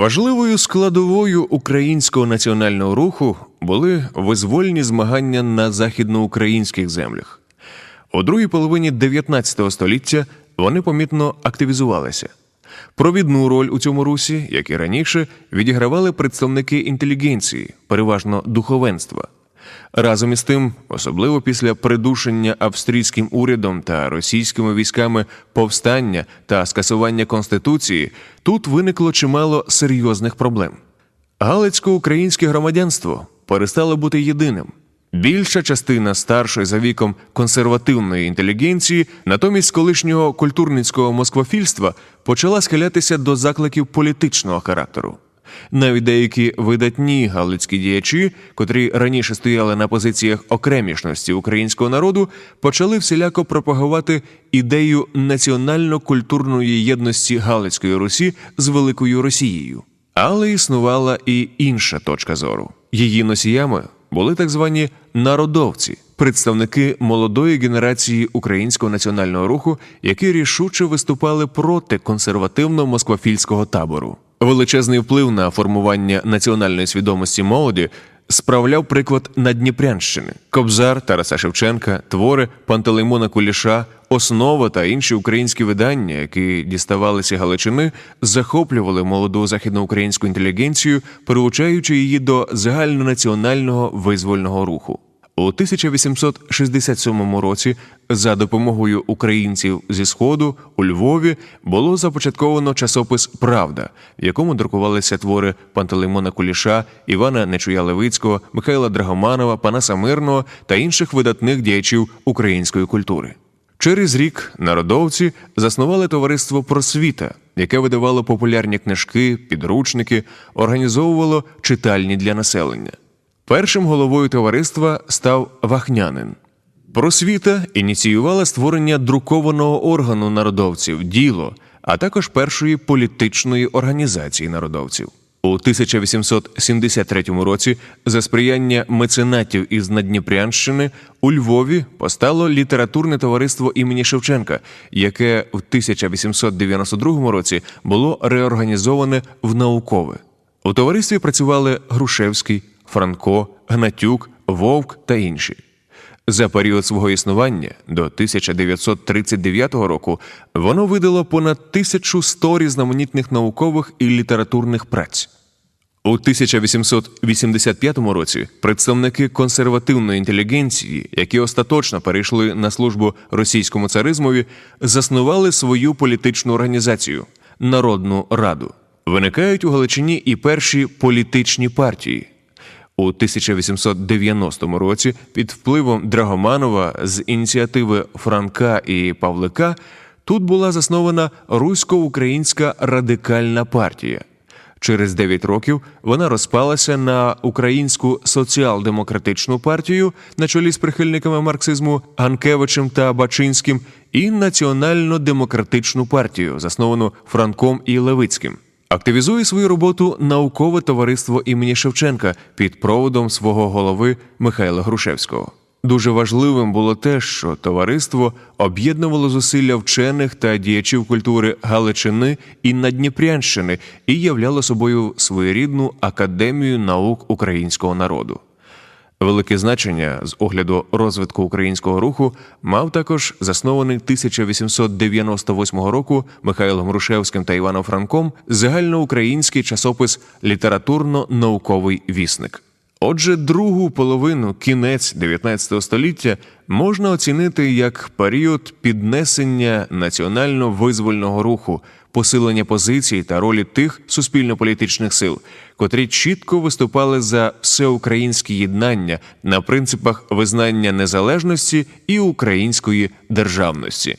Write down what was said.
Важливою складовою українського національного руху були визвольні змагання на західноукраїнських землях. У другій половині 19 століття вони помітно активізувалися. Провідну роль у цьому русі, як і раніше, відігравали представники інтелігенції, переважно духовенства. Разом із тим, особливо після придушення австрійським урядом та російськими військами повстання та скасування конституції, тут виникло чимало серйозних проблем. Галицько-українське громадянство перестало бути єдиним. Більша частина старшої за віком консервативної інтелігенції, натомість колишнього культурницького москвофільства, почала схилятися до закликів політичного характеру. Навіть деякі видатні галицькі діячі, котрі раніше стояли на позиціях окремішності українського народу, почали всіляко пропагувати ідею національно-культурної єдності Галицької Русі з Великою Росією. Але існувала і інша точка зору. Її носіями були так звані народовці, представники молодої генерації українського національного руху, які рішуче виступали проти консервативно-москвофільського табору. Величезний вплив на формування національної свідомості молоді справляв приклад Надніпрянщини, Кобзар Тараса Шевченка, твори Пантелеймона Куліша, основа та інші українські видання, які діставалися Галичини, захоплювали молоду західноукраїнську інтелігенцію, приучаючи її до загальнонаціонального визвольного руху. У 1867 році за допомогою українців зі сходу у Львові було започатковано часопис Правда, в якому друкувалися твори Пантелеймона Куліша, Івана Нечуя Левицького, Михайла Драгоманова, Панаса Мирного та інших видатних діячів української культури. Через рік народовці заснували товариство Просвіта, яке видавало популярні книжки, підручники, організовувало читальні для населення. Першим головою товариства став Вахнянин. Просвіта ініціювала створення друкованого органу народовців діло, а також першої політичної організації народовців. У 1873 році за сприяння меценатів із Надніпрянщини у Львові постало літературне товариство імені Шевченка, яке в 1892 році було реорганізоване в наукове. У товаристві працювали Грушевський, Франко, Гнатюк, Вовк та інші. За період свого існування до 1939 року воно видало понад 1100 різноманітних наукових і літературних праць. У 1885 році представники консервативної інтелігенції, які остаточно перейшли на службу російському царизмові, заснували свою політичну організацію Народну Раду. Виникають у Галичині і перші політичні партії. У 1890 році під впливом Драгоманова з ініціативи Франка і Павлика тут була заснована Русько-Українська радикальна партія. Через 9 років вона розпалася на Українську соціал-демократичну партію на чолі з прихильниками марксизму Ганкевичем та Бачинським і Національно-демократичну партію, засновану Франком і Левицьким. Активізує свою роботу наукове товариство імені Шевченка під проводом свого голови Михайла Грушевського. Дуже важливим було те, що товариство об'єднувало зусилля вчених та діячів культури Галичини і Надніпрянщини і являло собою своєрідну академію наук українського народу. Велике значення з огляду розвитку українського руху мав також заснований 1898 року Михайлом Грушевським та Іваном Франком загальноукраїнський часопис Літературно-науковий вісник. Отже, другу половину кінець 19 століття можна оцінити як період піднесення національно-визвольного руху, посилення позицій та ролі тих суспільно-політичних сил, котрі чітко виступали за всеукраїнське єднання на принципах визнання незалежності і української державності.